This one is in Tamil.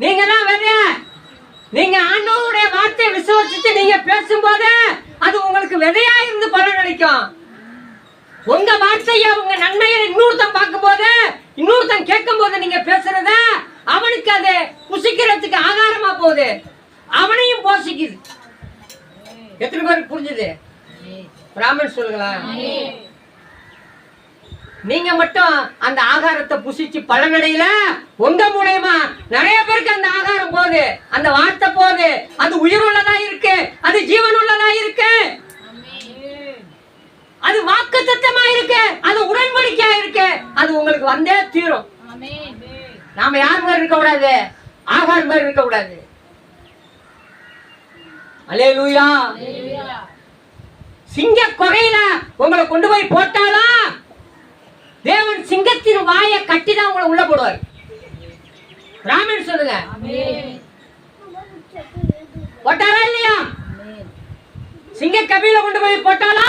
நீங்க எல்லாம் விதைய நீங்க ஆண்டவருடைய வார்த்தையை விசுவாசிச்சு நீங்க பேசும்போது அது உங்களுக்கு விதையா இருந்து பலன் அளிக்கும். உங்க வார்த்தைய உங்க நன்மையை இன்னொருத்தன் பார்க்கும்போது இன்னொருத்தன் கேட்கும் போது நீங்க பேசுறத அவனுக்கு அது புசிக்கிறதுக்கு ஆதாரமா போகுது. அவனையும் போஷிக்குது எத்தனை பேருக்கு புரிஞ்சுது? பிராமன் சொல்லுங்களேன் நீங்க மட்டும் அந்த ஆகாரத்தை புசிச்சு பலனடையில உங்க மூலயமா நிறைய பேருக்கு அந்த ஆகாரம் போகுது அந்த வார்த்தை போகுது அது உயிர் உள்ளதா இருக்கு? அது ஜீவன் உள்ளதா இருக்கு? அது வாக்கு தத்தமா இருக்கு? அது உடன்படிக்கையா இருக்கு? அது உங்களுக்கு வந்தே தீரும். நாம யார் மாதிரி இருக்க கூடாது ஆகார் மாதிரி இருக்க கூடாது அலே லூயா சிங்க கொகையில உங்களை கொண்டு போய் போட்டாலும் தேவன் சிங்கத்தின் வாயை கட்டி தான் உங்களை உள்ள போடுவார். ராமன் சொல்லுங்க. போட்டாரா இல்லையா? சிங்க கபில கொண்டு போய் போட்டாலும்